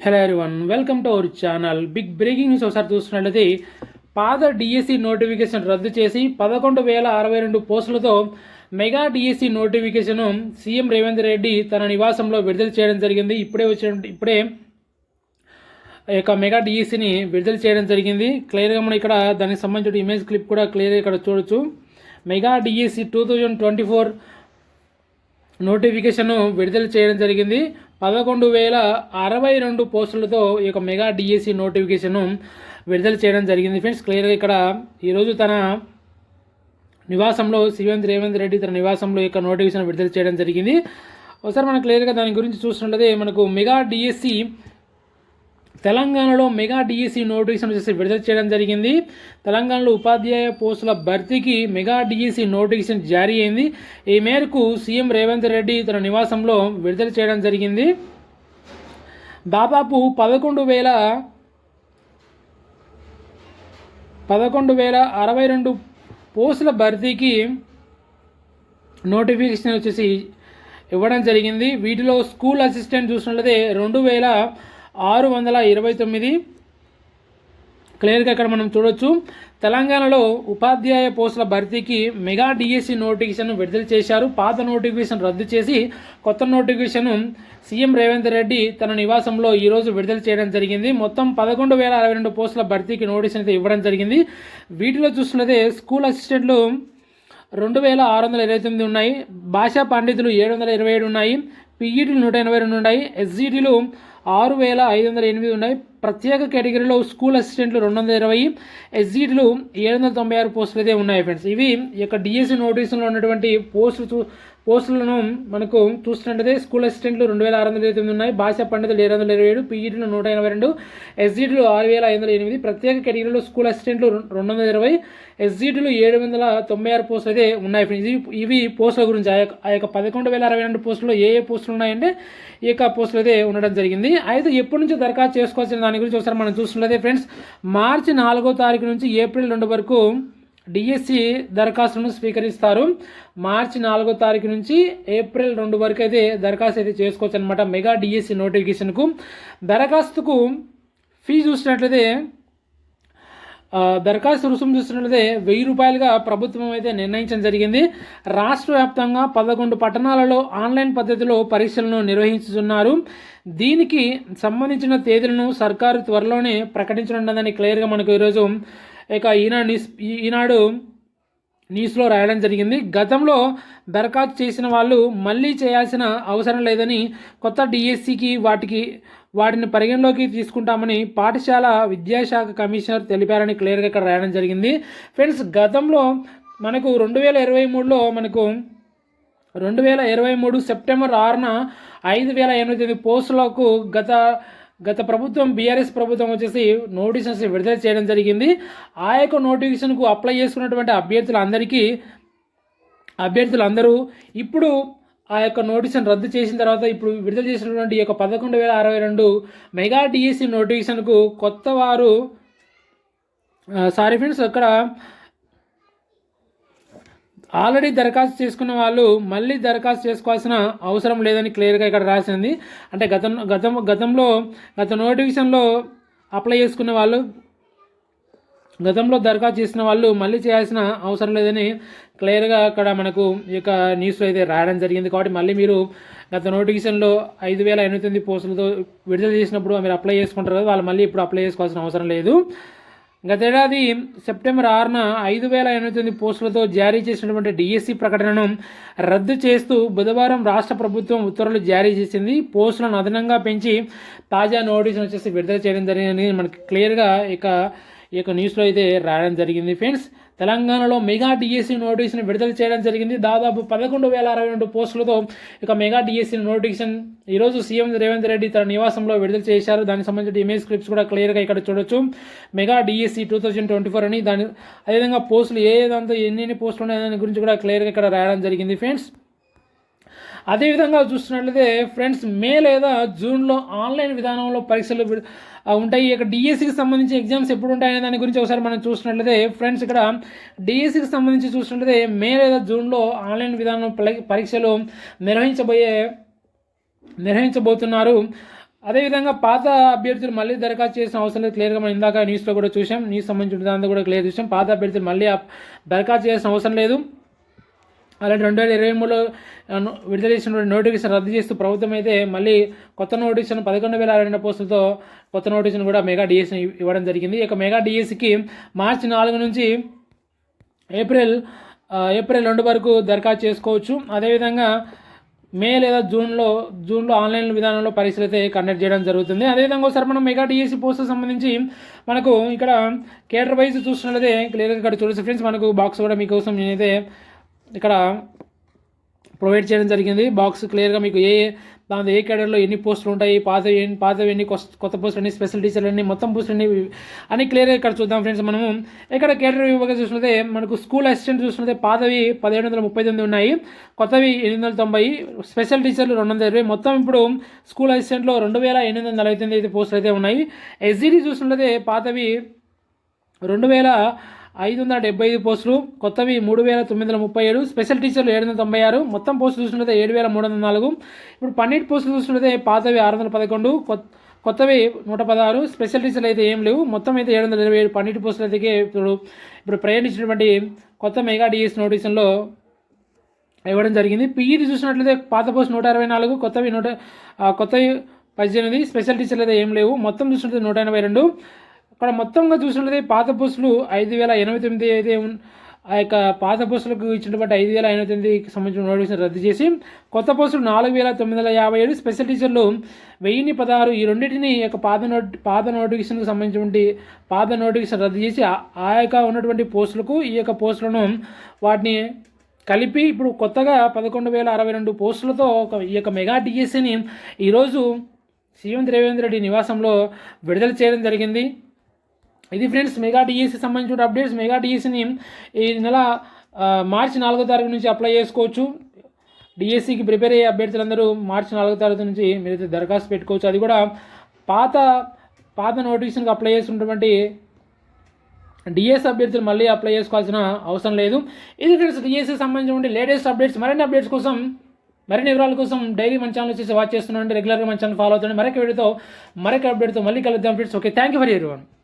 Hello one welcome to our channel big breaking news ఒకసారి చూస్తున్నట్లయితే పాత డిఎస్సి నోటిఫికేషన్ రద్దు చేసి పదకొండు వేల అరవై రెండు పోస్టులతో mega DSC notification CM Revanth Reddy తన నివాసంలో విడుదల చేయడం జరిగింది. ఇప్పుడే వచ్చిన ఇప్పుడే ఈ యొక్క మెగా డిఎస్సిని విడుదల చేయడం జరిగింది. క్లియర్గా మనం ఇక్కడ దానికి సంబంధించిన ఇమేజ్ క్లిప్ కూడా క్లియర్గా ఇక్కడ చూడొచ్చు. Mega DSC two thousand twenty four notification విడుదల చేయడం జరిగింది. పదకొండు వేల అరవై రెండు పోస్టులతో ఈ యొక్క మెగా డిఎస్సి నోటిఫికేషన్ విడుదల చేయడం జరిగింది. ఫ్రెండ్స్ క్లియర్గా ఇక్కడ ఈరోజు తన నివాసంలో శ్రీవంత్ రేవంత్ రెడ్డి తన నివాసంలో ఈ యొక్క నోటిఫికేషన్ విడుదల చేయడం జరిగింది. ఒకసారి మనం క్లియర్గా దాని గురించి చూస్తున్నట్లయితే మనకు మెగా డిఎస్సి తెలంగాణలో మెగా డిఎస్సి నోటిఫికేషన్ వచ్చేసి విడుదల చేయడం జరిగింది. తెలంగాణలో ఉపాధ్యాయ పోస్టుల భర్తీకి మెగా డిఎస్సి నోటిఫికేషన్ జారీ అయింది. ఈ మేరకు సీఎం రేవంత్ రెడ్డి తన నివాసంలో విడుదల చేయడం జరిగింది. దాదాపు పదకొండు వేల పదకొండు వేల అరవై రెండు పోస్టుల భర్తీకి నోటిఫికేషన్ వచ్చేసి ఇవ్వడం జరిగింది. వీటిలో స్కూల్ అసిస్టెంట్ చూసినట్లయితే రెండు వేల ఆరు వందల ఇరవై తొమ్మిది. క్లియర్గా ఇక్కడ మనం చూడొచ్చు. తెలంగాణలో ఉపాధ్యాయ పోస్టుల భర్తీకి మెగా డిఎస్సి నోటిఫికేషన్ విడుదల చేశారు. పాత నోటిఫికేషన్ రద్దు చేసి కొత్త నోటిఫికేషన్ సీఎం రేవంత్ రెడ్డి తన నివాసంలో ఈరోజు విడుదల చేయడం జరిగింది. మొత్తం పదకొండు వేల అరవై రెండు పోస్టుల భర్తీకి నోటీస్ అయితే ఇవ్వడం జరిగింది. వీటిలో చూస్తున్నదే స్కూల్ అసిస్టెంట్లు రెండు వేల ఆరు వందల ఇరవై తొమ్మిది ఉన్నాయి. భాషా పండితులు ఏడు వందల ఇరవై ఏడు ఉన్నాయి. పీఈటీలు నూట ఎనభై రెండు ఉన్నాయి. ఎస్జీటీలు ఆరు వేల ఐదు వందల ఎనిమిది ఉన్నాయి. ప్రత్యేక కేటగిరీలో స్కూల్ అసిస్టెంట్లు రెండు వందల ఇరవై ఎస్జీటీలు ఏడు వందల తొంభై ఆరు పోస్టులు అయితే ఉన్నాయి ఫ్రెండ్స్ ఇవి యొక్క డిఎస్సి నోటీసులో ఉన్నటువంటి పోస్టులు చూ పోస్టులను మనకు చూస్తున్నట్టయితే స్కూల్ అసిస్టెంట్లు రెండు వేల ఆరు వందల ఇరవై తొమ్మిది ఉన్నాయి భాషా పండితులు ఏడు వందల ఇరవై ఏడు పీఈటీలు నూట ఎనభై రెండు ఎస్జీటీలు ఆరు వేల ఐదు వందల ఎనిమిది. ప్రత్యేక కేటగిరీలో స్కూల్ అసిస్టెంట్లు రెండు వందల ఇరవై ఎస్జీటీలు ఏడు వందల తొంభై ఆరు పోస్టులు అయితే ఉన్నాయి ఫ్రెండ్స్ ఇవి ఇవి పోస్టుల గురించి ఆ యొక్క ఆ యొక్క పదకొండు వేల అరవై రెండు పోస్టులు ఏ ఏ పోస్టులు ఉన్నాయంటే ఈ యొక్క పోస్టులు అయితే ఉండడం జరిగింది. అయితే ఎప్పటి నుంచి దరఖాస్తు చేసుకోవాల్సిన దాని గురించి ఒకసారి మనం చూస్తున్నదే ఫ్రెండ్స్ మార్చి నాలుగో తారీఖు నుంచి ఏప్రిల్ రెండు వరకు డిఎస్సి దరఖాస్తును స్వీకరిస్తారు. మార్చి నాలుగో తారీఖు నుంచి ఏప్రిల్ రెండు వరకు అయితే దరఖాస్తు అయితే చేసుకోవచ్చు అనమాట మెగా డిఎస్సి నోటిఫికేషన్కు దరఖాస్తుకు ఫీజు చూసినట్లయితే దరఖాస్తు రుసుము చూస్తున్నట్లయితే వెయ్యి రూపాయలుగా ప్రభుత్వం అయితే నిర్ణయించడం జరిగింది. రాష్ట్ర వ్యాప్తంగా పదకొండు పట్టణాలలో ఆన్లైన్ పద్ధతిలో పరీక్షలను నిర్వహించుతున్నారు. దీనికి సంబంధించిన తేదీలను సర్కారు త్వరలోనే ప్రకటించనున్నదని క్లియర్గా మనకు ఈరోజు ఇక ఈనాడు ఈ- ఈనాడు న్యూస్లో రాయడం జరిగింది. గతంలో దరఖాస్తు చేసిన వాళ్ళు మళ్ళీ చేయాల్సిన అవసరం లేదని కొత్త డిఎస్సికి వాటికి వాటిని పరిగణలోకి తీసుకుంటామని పాఠశాల విద్యాశాఖ కమిషనర్ తెలిపారని క్లియర్గా ఇక్కడ రాయడం జరిగింది. ఫ్రెండ్స్ గతంలో మనకు రెండు వేల ఇరవై మూడులో మనకు రెండు వేల ఇరవై మూడు సెప్టెంబర్ ఆరున ఐదు వేల ఎనిమిది తొమ్మిది పోస్టులకు గత గత ప్రభుత్వం బీఆర్ఎస్ ప్రభుత్వం వచ్చేసి నోటీసెస్ విడుదల చేయడం జరిగింది. ఆ యొక్క నోటిఫికేషన్కు అప్లై చేసుకున్నటువంటి అభ్యర్థులందరికీ అభ్యర్థులందరూ ఇప్పుడు ఆ యొక్క నోటీసును రద్దు చేసిన తర్వాత ఇప్పుడు విడుదల చేసినటువంటి ఈ యొక్క పదకొండు వేల అరవై రెండు మెగా డిఎస్సి నోటిఫికేషన్కు కొత్త వారు సారీ ఫ్రెండ్స్ అక్కడ ఆల్రెడీ దరఖాస్తు చేసుకున్న వాళ్ళు మళ్ళీ దరఖాస్తు చేసుకోవాల్సిన అవసరం లేదని క్లియర్గా ఇక్కడ రాసింది. అంటే గతం గతం గతంలో గత నోటిఫికేషన్లో అప్లై చేసుకున్న వాళ్ళు గతంలో దరఖాస్తు చేసిన వాళ్ళు మళ్ళీ చేయాల్సిన అవసరం లేదని క్లియర్గా అక్కడ మనకు ఈ యొక్క న్యూస్లో అయితే రాయడం జరిగింది. కాబట్టి మళ్ళీ మీరు గత నోటిఫికేషన్లో ఐదు వేల ఎనిమిది తొమ్మిది పోస్టులతో విడుదల చేసినప్పుడు మీరు అప్లై చేసుకుంటారు కదా వాళ్ళు మళ్ళీ ఇప్పుడు అప్లై చేసుకోవాల్సిన అవసరం లేదు. గతేడాది సెప్టెంబర్ ఆరున ఐదు వేల ఎనభై తొమ్మిది పోస్టులతో జారీ చేసినటువంటి డిఎస్సి ప్రకటనను రద్దు చేస్తూ బుధవారం రాష్ట్ర ప్రభుత్వం ఉత్తర్వులు జారీ చేసింది. పోస్టులను అదనంగా పెంచి తాజా నోటీసులు వచ్చేసి విడుదల చేయడం జరిగిందని మనకి క్లియర్గా ఇక ఈ యొక్క న్యూస్లో అయితే రాయడం జరిగింది. ఫ్రెండ్స్ తెలంగాణలో మెగా డిఎస్సి నోటిఫికేషన్ విడుదల చేయడం జరిగింది. దాదాపు పదకొండు వేల అరవై రెండు పోస్టులతో ఇక మెగా డిఎస్సి నోటిఫికేషన్ ఈరోజు సీఎం రేవంత్ రెడ్డి తన నివాసంలో విడుదల చేశారు. దానికి సంబంధించిన ఇమేజ్ స్క్రిప్ట్స్ కూడా క్లియర్గా ఇక్కడ చూడొచ్చు. Mega DSC two thousand twenty four అని దాని అదేవిధంగా పోస్టులు ఏ ఏదంతా ఎన్ని ఎన్ని పోస్టులు ఉన్నాయి దాని గురించి కూడా క్లియర్గా ఇక్కడ రాయడం జరిగింది. ఫ్రెండ్స్ అదేవిధంగా చూస్తున్నట్లయితే ఫ్రెండ్స్ మే లేదా జూన్లో ఆన్లైన్ విధానంలో పరీక్షలు ఉంటాయి. ఇక్కడ డిఎస్సికి సంబంధించి ఎగ్జామ్స్ ఎప్పుడు ఉంటాయనే దాని గురించి ఒకసారి మనం చూసినట్లయితే ఫ్రెండ్స్ ఇక్కడ డిఎస్సికి సంబంధించి చూసినట్లయితే మే లేదా జూన్లో ఆన్లైన్ విధానం పరీక్షలు నిర్వహించబోయే నిర్వహించబోతున్నారు. అదేవిధంగా పాత అభ్యర్థులు మళ్ళీ దరఖాస్తు చేసిన అవసరం లేదు. క్లియర్గా మనం ఇందాక న్యూస్లో కూడా చూసాం న్యూస్ సంబంధించిన దాంతో కూడా క్లియర్ చూసాం పాత అభ్యర్థులు మళ్ళీ దరఖాస్తు చేసిన అవసరం లేదు. అలాంటి రెండు వేల ఇరవై మూడులో విడుదల చేసిన నోటిఫికేషన్ రద్దు చేస్తూ ప్రభుత్వం అయితే మళ్ళీ కొత్త నోటిఫికేషన్ పదకొండు వేల రెండు పోస్టులతో కొత్త నోటిఫికేషన్ కూడా మెగా డిఎస్సి ఇవ్వడం జరిగింది. ఇక మెగా డిఎస్సికి మార్చి నాలుగు నుంచి ఏప్రిల్ ఏప్రిల్ రెండు వరకు దరఖాస్తు చేసుకోవచ్చు. అదేవిధంగా మే లేదా జూన్లో జూన్లో ఆన్లైన్ విధానంలో పరీక్షలు అయితే కండక్ట్ చేయడం జరుగుతుంది. అదేవిధంగా ఒకసారి మనం మెగా డిఎస్సి పోస్ట్ సంబంధించి మనకు ఇక్కడ కేటర్ వైజ్ చూస్తున్నట్లయితే క్లియర్గా ఇక్కడ చూడొచ్చు. ఫ్రెండ్స్ మనకు బాక్స్ కూడా మీకోసం నేనైతే ఇక్కడ ప్రొవైడ్ చేయడం జరిగింది. బాక్స్ క్లియర్గా మీకు ఏ దాని ఏ కేడర్లో ఎన్ని పోస్టులు ఉంటాయి పాతవి ఎన్ని పాతవి ఎన్ని కొత్త పోస్టులు అన్ని స్పెషల్ టీచర్లు అన్ని మొత్తం పోస్టులు అన్ని అని క్లియర్గా ఇక్కడ చూద్దాం ఫ్రెండ్స్ మనము. ఇక్కడ కేడర్ విభాగం చూసినట్లయితే మనకు స్కూల్ అసిస్టెంట్ చూసినట్లయితే పాతవి పదిహేడు వందల ముప్పై తొమ్మిది ఉన్నాయి కొత్తవి ఎనిమిది వందల తొంభై స్పెషల్ టీచర్లు రెండు వందల ఇరవై. మొత్తం ఇప్పుడు స్కూల్ అసిస్టెంట్లో రెండు వేల ఎనిమిది వందల నలభై తొమ్మిది అయితే పోస్టులు అయితే ఉన్నాయి. ఎస్జిడి చూసినట్లయితే పాతవి రెండు వేల ఐదు వందల డెబ్బై ఐదు పోస్టులు కొత్తవి మూడు వేల తొమ్మిది వందల ముప్పై ఏడు స్పెషల్ టీచర్లు ఏడు వందల తొంభై ఆరు మొత్తం పోస్టులు చూసినట్లయితే ఏడు వేల మూడు వందల నాలుగు. ఇప్పుడు పన్నెండు పోస్టులు చూసినట్లయితే పాతవి ఆరు వందల పదకొండు కొత్త కొత్తవి నూట పదహారు స్పెషల్ టీచర్లు అయితే ఏం లేవు మొత్తం అయితే ఏడు వందల ఇరవై ఏడు పన్నెండు పోస్టులు అయితే ఇప్పుడు ఇప్పుడు ప్రయాణించినటువంటి కొత్త మెగా డిఎస్ నోటీసుల్లో ఇవ్వడం జరిగింది. పీఈటీ చూసినట్లయితే పాత పోస్ట్ నూట అరవై నాలుగు కొత్తవి నూట కొత్తవి పద్దెనిమిది స్పెషల్ టీచర్లు అయితే ఏం లేవు మొత్తం చూసినట్లయితే నూట ఎనభై రెండు. అక్కడ మొత్తంగా చూసినట్లయితే పాత పోస్టులు ఐదు వేల ఎనభై తొమ్మిది అయితే ఆ యొక్క పాత పోస్టులకు ఇచ్చినటువంటి ఐదు వేల ఎనభై తొమ్మిదికి సంబంధించిన నోటిఫికేషన్ రద్దు చేసి కొత్త పోస్టులు నాలుగు వేల తొమ్మిది వందల యాభై ఏడు స్పెషల్ టీచర్లు వెయ్యిన్ని పదహారు ఈ రెండింటిని ఈ యొక్క పాత నోట్ పాత నోటిఫికేషన్కి సంబంధించినటువంటి పాత నోటిఫికేషన్ రద్దు చేసి ఆ- యొక్క ఉన్నటువంటి పోస్టులకు ఈ యొక్క పోస్టులను వాటిని కలిపి ఇప్పుడు కొత్తగా పదకొండు వేల అరవై రెండు పోస్టులతో ఒక ఈ యొక్క మెగా డిఎస్సిని ఈరోజు సీఎం రేవేంద్ర రెడ్డి నివాసంలో విడుదల చేయడం జరిగింది. ఇది ఫ్రెండ్స్ మెగా టీఎస్సీ సంబంధించిన అప్డేట్స్ మెగా డిఎస్సిని ఈ నెల మార్చి నాలుగో తారీఖు నుంచి అప్లై చేసుకోవచ్చు. డిఎస్సికి ప్రిపేర్ అయ్యే అభ్యర్థులందరూ మార్చి నాలుగో తారీఖు నుంచి మీరైతే దరఖాస్తు పెట్టుకోవచ్చు. అది కూడా పాత పాత నోటిఫికేషన్కి అప్లై చేసినటువంటి డిఎస్ అభ్యర్థులు మళ్ళీ అప్లై చేసుకోవాల్సిన అవసరం లేదు. ఇది ఫ్రెండ్స్ డిఎస్సి సంబంధించిన లేటెస్ట్ అప్డేట్స్ మరిన్ని అప్డేట్స్ కోసం మరిన్ని వివరాల కోసం డైలీ మన ఛానల్ వచ్చేసి వాచ్ చేస్తున్నాం రెగ్యులర్గా మన ఛానల్ ఫాలో అవుతుంది మరొక వీడియోతో మరొక అప్డేట్తో మళ్ళీ కలుద్దాం friends. Okay thank you for ఎవరి